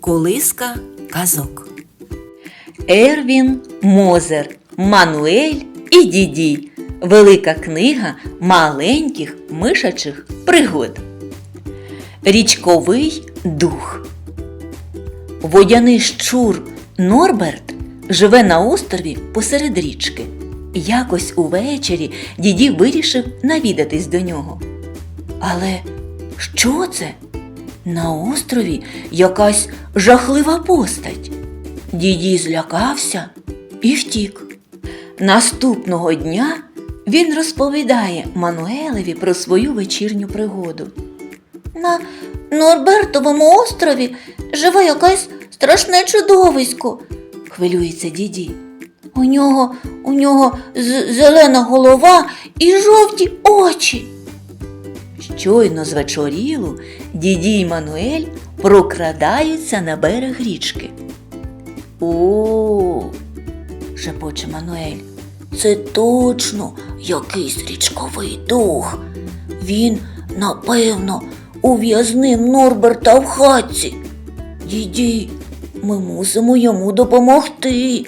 Колиска казок. Ервін Мозер, Мануель і Дідій. Велика книга маленьких мишачих пригод. Річковий дух. Водяний щур Норберт живе на острові посеред річки. Якось увечері дідій вирішив навідатись до нього. Але що це? На острові якась жахлива постать. Дідій злякався і втік. Наступного дня він розповідає Мануелеві про свою вечірню пригоду. На Норбертовому острові живе якесь страшне чудовисько, хвилюється діді. У нього, у нього зелена голова і жовті очі. Щойно звечоріло, діді й Мануель прокрадаються на берег річки. О, шепоче Мануель, це точно якийсь річковий дух. Він, напевно, ув'язнив Норберта в хатці. Діді, ми мусимо йому допомогти.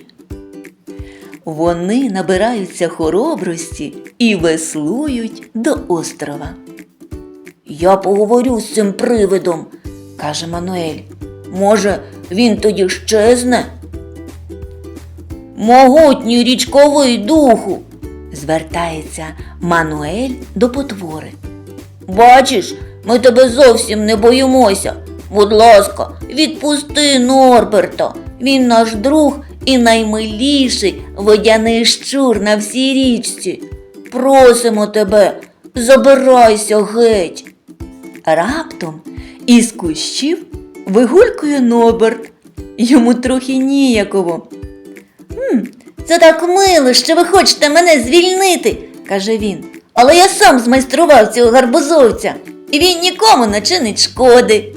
Вони набираються хоробрості і веслують до острова. Я поговорю з цим привидом, каже Мануель. Може, він тоді щезне? Могутній річковий духу, звертається Мануель до потвори. Бачиш, ми тебе зовсім не боїмося. Будь ласка, відпусти Норберта. Він наш друг і наймиліший водяний щур на всій річці. Просимо тебе, забирайся геть. Раптом із кущів вигулькує Ноберт. Йому трохи ніяково. «Хм, Це так мило, що ви хочете мене звільнити, каже він. Але я сам змайстрував цього гарбузовця, і він нікому не чинить шкоди.